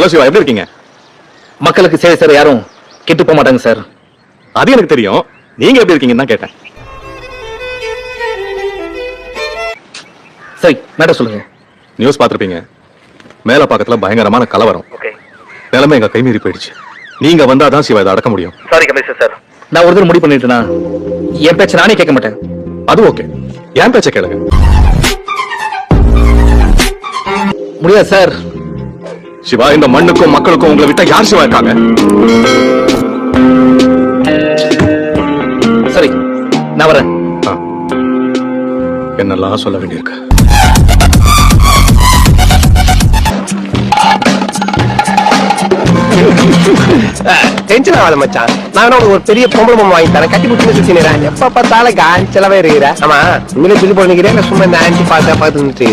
Hello Siva எப்படி இருக்கீங்க? மக்களுக்கு சேவை சார் யாரும் கெட்டு போக மாட்டாங்க சார் அது எனக்கு தெரியும். நீங்க எப்படி இருக்கீங்கன்னு தான் கேட்டேன். சரி மேடம் சொல்லுங்க. நியூஸ் பார்த்திருப்பீங்க. மேல பக்கத்துல பயங்கரமான கலவரம். ஓகே நிலைமை எங்க கைமீறி போயிடுச்சு. நீங்க வந்தாதான் சிவா இதை அடக்க முடியும். சாரி கமிஷனர் சார் நான் ஒரு தடவை முடிவு பண்ணிட்டேனா? என் பேச்ச நானே கேட்க மாட்டேன். அது ஓகே ஏன் பேச்ச கேளுங்க. முடியாது சார் சிவா இந்த மண்ணுக்கும் மக்களுக்கும் உங்களை விட்டா யார் சிவா இருக்காங்க? சரி நான் வரேன். என்னெல்லாம் சொல்ல வேண்டியிருக்கு? டென்ஷன் ஆகாத மச்சான். நான் உனக்கு ஒரு பெரிய பொம்பளை பொம்மை வாங்கி தரேன். கட்டி பிடிச்சி வச்சுக்கிறேன் எப்ப பார்த்தாலும் காஞ்சலவே இருக்கிற. ஆமா. உண்மையிலே சொல்லி போடுறீங்க சும்மா இந்த ஆன்டி பார்த்தா பார்த்து நின்னுட்டு